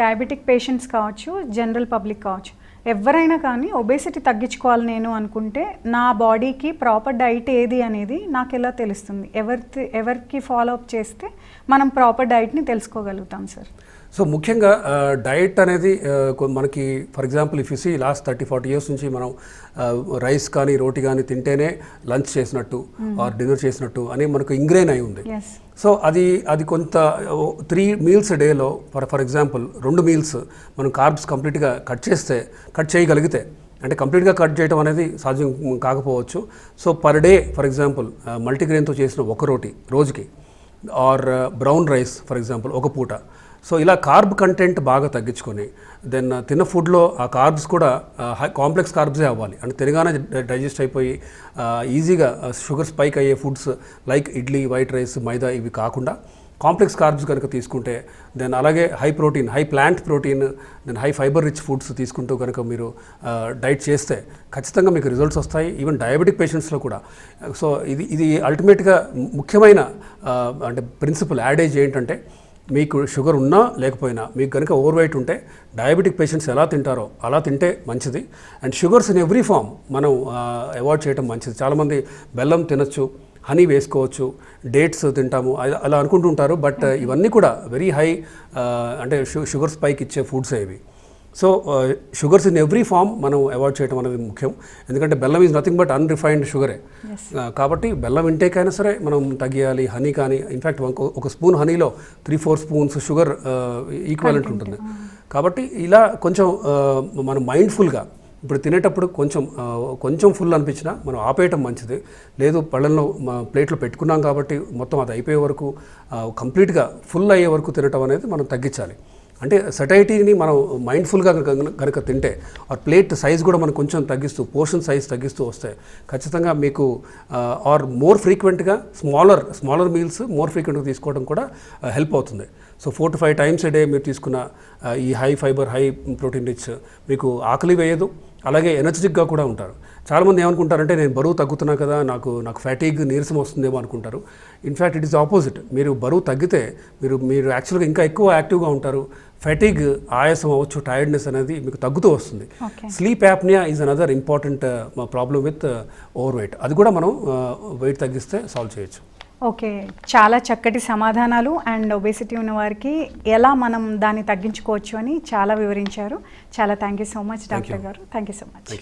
Diabetic patients కావచ్చు general public కావచ్చు. ఎవరైనా కానీ ఒబేసిటీ తగ్గించుకోవాలి నేను అనుకుంటే నా బాడీకి ప్రాపర్ డైట్ ఏది అనేది నాకు ఎలా తెలుస్తుంది? ఎవరి ఎవరికి ఫాలో అప్ చేస్తే మనం ప్రాపర్ డైట్ని తెలుసుకోగలుగుతాం సార్ సో ముఖ్యంగా డయట్ అనేది మనకి for example if see last thirty forty years నుంచి మనం రైస్ కానీ రోటీ కానీ తింటేనే లంచ్ చేసినట్టు ఆర్ డిన్నర్ చేసినట్టు అని మనకు ఇంగ్రెయిన్ అయి ఉంది. సో అది అది కొంత త్రీ మీల్స్ డేలో ఫర్ ఫర్ ఎగ్జాంపుల్ రెండు మీల్స్ మనం కార్బ్స్ కంప్లీట్గా కట్ చేస్తే కట్ చేయగలిగితే అంటే కంప్లీట్గా కట్ చేయడం అనేది సాధ్యం కాకపోవచ్చు. So per day for example మల్టీగ్రెయిన్తో చేసిన ఒక రోటీ రోజుకి or brown rice for example ఒక పూట సో ఇలా కార్బ్ కంటెంట్ బాగా తగ్గించుకొని దెన్ uh, తిన్న ఫుడ్లో ఆ కార్బ్స్ కూడా హై కాంప్లెక్స్ కార్బ్సే అవ్వాలి. అంటే తినగానే డైజెస్ట్ అయిపోయి ఈజీగా షుగర్ స్పైక్ అయ్యే foods like idli white rice maida ఇవి కాకుండా కాంప్లెక్స్ కార్బ్స్ కనుక తీసుకుంటే దెన్ అలాగే high protein high plant protein then high fibre rich foods తీసుకుంటూ కనుక మీరు uh, డైట్ చేస్తే ఖచ్చితంగా మీకు రిజల్ట్స్ వస్తాయి. ఈవెన్ డయాబెటిక్ పేషెంట్స్లో కూడా. సో ఇది ఇది అల్టిమేట్గా ముఖ్యమైన uh, అంటే ప్రిన్సిపల్ యాడేజ్ ఏంటంటే మీకు షుగర్ ఉన్నా లేకపోయినా మీకు కనుక ఓవర్ వెయిట్ ఉంటే డయాబెటిక్ పేషెంట్స్ ఎలా తింటారో అలా తింటే మంచిది. And sugars in every form మనం అవాయిడ్ చేయడం మంచిది. చాలామంది బెల్లం తినొచ్చు హనీ వేసుకోవచ్చు డేట్స్ తింటాము అలా- అలా అనుకుంటుంటారు. బట్ ఇవన్నీ కూడా వెరీ హై అంటే షు- షుగర్ స్పైక్ ఇచ్చే ఫుడ్స్ ఇవి so sugars in every form మనం అవాయిడ్ చేయడం అనేది ముఖ్యం. ఎందుకంటే బెల్లం ఈజ్ నథింగ్ బట్ అన్రిఫైన్డ్ షుగరే కాబట్టి బెల్లం ఇంటేక్ అయినా సరే మనం తగ్గియాలి హనీ కానీ ఇన్ఫ్యాక్ట్ ఒక spoon హనీలో three four spoons sugar equivalent ఉంటుంది. కాబట్టి ఇలా కొంచెం ఆ, మనం మైండ్ఫుల్గా ఇప్పుడు తినేటప్పుడు కొంచెం ఆ, కొంచెం ఫుల్ అనిపించినా మనం ఆపేయటం మంచిది. లేదు పళ్ళల్లో ప్లేట్లో పెట్టుకున్నాం కాబట్టి మొత్తం అది అయిపోయే వరకు కంప్లీట్గా ఫుల్ అయ్యే వరకు తినటం అనేది మనం తగ్గించాలి. అంటే సటైటీని మనం మైండ్ఫుల్గా కనుక తింటే ఆ ప్లేట్ సైజ్ కూడా మనం కొంచెం తగ్గిస్తూ పోర్షన్ సైజ్ తగ్గిస్తూ వస్తే ఖచ్చితంగా మీకు ఆర్ మోర్ ఫ్రీక్వెంట్గా స్మాలర్ స్మాలర్ మీల్స్ మోర్ ఫ్రీక్వెంట్గా తీసుకోవడం కూడా హెల్ప్ అవుతుంది. So four to five times a day మీరు తీసుకున్న ఈ high fibre high protein rich మీకు ఆకలి వేయదు అలాగే ఎనర్జెటిక్గా కూడా ఉంటారు. చాలామంది ఏమనుకుంటారంటే నేను బరువు తగ్గుతున్నా కదా నాకు నాకు ఫ్యాటీగ్ నీరసం వస్తుందేమో అనుకుంటారు. ఇన్ఫ్యాక్ట్ ఇట్ ఈస్ ఆపోజిట్ మీరు బరువు తగ్గితే మీరు మీరు యాక్చువల్గా ఇంకా ఎక్కువ యాక్టివ్గా ఉంటారు. ఫ్యాటీగ్ ఆయాసం అవ్వచ్చు టైర్డ్నెస్ అనేది మీకు తగ్గుతూ వస్తుంది. Sleep apnoea is another important problem with over weight అది కూడా మనం వెయిట్ తగ్గిస్తే సాల్వ్ చేయొచ్చు. ఓకే చాలా చక్కటి సమాధానాలు అండ్ ఒబేసిటీ ఉన్న వారికి ఎలా మనం దాన్ని తగ్గించుకోవచ్చు అని చాలా వివరించారు. చాలా thank you so much. Doctor గారు. Thank you so much